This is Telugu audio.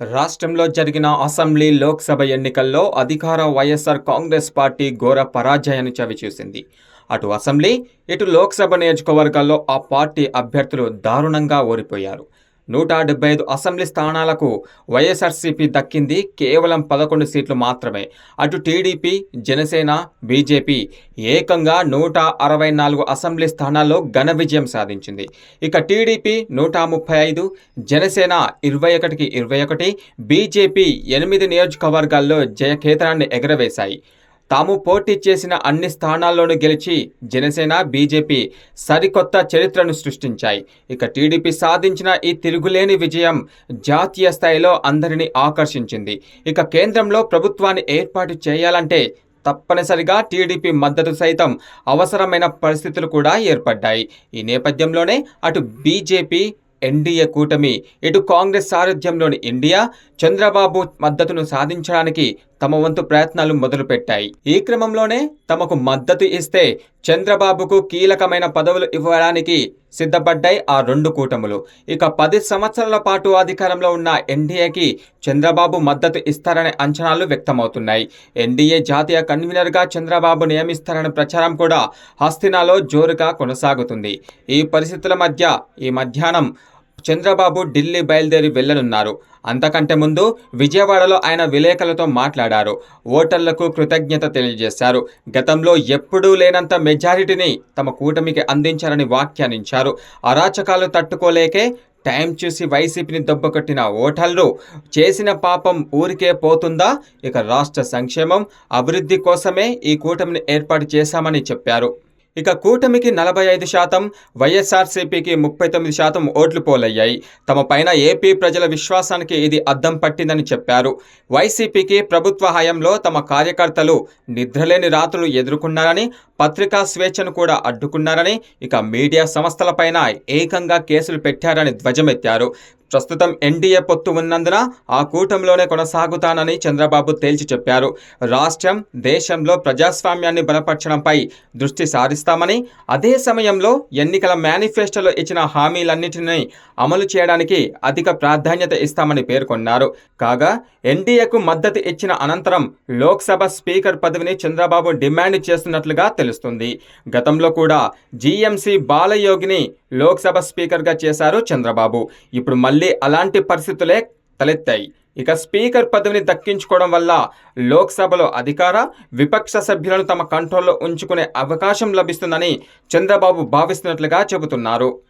రాష్ట్రంలో జరిగిన అసెంబ్లీ లోక్సభ ఎన్నికల్లో అధికార వైఎస్ఆర్ కాంగ్రెస్ పార్టీ ఘోర పరాజయాన్ని చవిచూసింది. అటు అసెంబ్లీ ఇటు లోక్సభ నియోజకవర్గాల్లో ఆ పార్టీ అభ్యర్థులు దారుణంగా ఓడిపోయారు. నూట డెబ్బై ఐదు అసెంబ్లీ స్థానాలకు వైఎస్ఆర్సీపీ దక్కింది కేవలం పదకొండు సీట్లు మాత్రమే. అటు టీడీపీ జనసేన బీజేపీ ఏకంగా నూట అరవై నాలుగు అసెంబ్లీ స్థానాల్లో ఘన విజయం సాధించింది. ఇక టీడీపీ నూట ముప్పై ఐదు జనసేన ఇరవై ఒకటికి ఇరవై ఒకటి బీజేపీ ఎనిమిది నియోజకవర్గాల్లో జయకేతనాన్ని ఎగరవేశాయి. తాము పోటీ చేసిన అన్ని స్థానాల్లోనూ గెలిచి జనసేన బీజేపీ సరికొత్త చరిత్రను సృష్టించాయి. ఇక టీడీపీ సాధించిన ఈ తిరుగులేని విజయం జాతీయ స్థాయిలో అందరినీ ఆకర్షించింది. ఇక కేంద్రంలో ప్రభుత్వాన్ని ఏర్పాటు చేయాలంటే తప్పనిసరిగా టీడీపీ మద్దతు సైతం అవసరమైన పరిస్థితులు కూడా ఏర్పడ్డాయి. ఈ నేపథ్యంలోనే అటు బీజేపీ ఎన్డీఏ కూటమి. ఇటు కాంగ్రెస్ సారథ్యంలోని ఇండియా చంద్రబాబు మద్దతును సాధించడానికి తమ వంతు ప్రయత్నాలు మొదలుపెట్టాయి. ఈ క్రమంలోనే తమకు మద్దతు ఇస్తే చంద్రబాబుకు కీలకమైన పదవులు ఇవ్వడానికి సిద్ధపడ్డాయి ఆ రెండు కూటములు. ఇక పది సంవత్సరాల పాటు అధికారంలో ఉన్న ఎన్డీఏకి చంద్రబాబు మద్దతు ఇస్తారనే అంచనాలు వ్యక్తమవుతున్నాయి. ఎన్డీఏ జాతీయ కన్వీనర్గా చంద్రబాబు నియమిస్తారనే ప్రచారం కూడా హస్తినాలో జోరుగా కొనసాగుతుంది. ఈ పరిస్థితుల మధ్య ఈ మధ్యాహ్నం చంద్రబాబు ఢిల్లీ బయలుదేరి వెళ్ళనున్నారు అంతకంటే ముందు విజయవాడలో ఆయన విలేకరులతో మాట్లాడారు. ఓటర్లకు కృతజ్ఞత తెలియజేశారు. గతంలో ఎప్పుడూ లేనంత మెజారిటీని తమ కూటమికి అందించారని వ్యాఖ్యానించారు. అరాచకాలు తట్టుకోలేకే టైం చూసి వైసీపీని దెబ్బకొట్టిన ఓటర్లు చేసిన పాపం ఊరికే పోతుందా? ఇక రాష్ట్ర సంక్షేమం అభివృద్ధి కోసమే ఈ కూటమిని ఏర్పాటు చేశామని చెప్పారు. ఇక కూటమికి నలభై ఐదు శాతం వైఎస్ఆర్సీపీకి ముప్పై తొమ్మిది శాతం ఓట్లు పోలయ్యాయి. తమ పైన ఏపీ ప్రజల విశ్వాసానికి ఇది అద్దం పట్టిందని చెప్పారు. వైసీపీకి ప్రభుత్వ హయాంలో తమ కార్యకర్తలు నిద్రలేని రాత్రులు ఎదుర్కొన్నారని పత్రికా స్వేచ్ఛను కూడా అడ్డుకున్నారని ఇక మీడియా సంస్థలపైన ఏకంగా కేసులు పెట్టారని ధ్వజమెత్తారు. ప్రస్తుతం ఎన్డీఏ పొత్తు ఉన్నందున ఆ కూటమిలోనే కొనసాగుతానని చంద్రబాబు తేల్చి చెప్పారు. రాష్ట్రం దేశంలో ప్రజాస్వామ్యాన్ని బలపరచడంపై దృష్టి సారిస్తామని అదే సమయంలో ఎన్నికల మేనిఫెస్టోలో ఇచ్చిన హామీలన్నింటినీ అమలు చేయడానికి అధిక ప్రాధాన్యత ఇస్తామని పేర్కొన్నారు. కాగా ఎన్డీఏకు మద్దతు ఇచ్చిన అనంతరం లోక్సభ స్పీకర్ పదవిని చంద్రబాబు డిమాండ్ చేస్తున్నట్లుగా తెలుస్తుంది. గతంలో కూడా జీఎంసీ బాలయోగిని లోక్సభ స్పీకర్గా చేశారు చంద్రబాబు. ఇప్పుడు మళ్ళీ అలాంటి పరిస్థితులే తలెత్తాయి. ఇక స్పీకర్ పదవిని దక్కించుకోవడం వల్ల లోక్సభలో అధికార విపక్ష సభ్యులను తమ కంట్రోల్లో ఉంచుకునే అవకాశం లభిస్తుందని చంద్రబాబు భావిస్తున్నట్లుగా చెబుతున్నారు.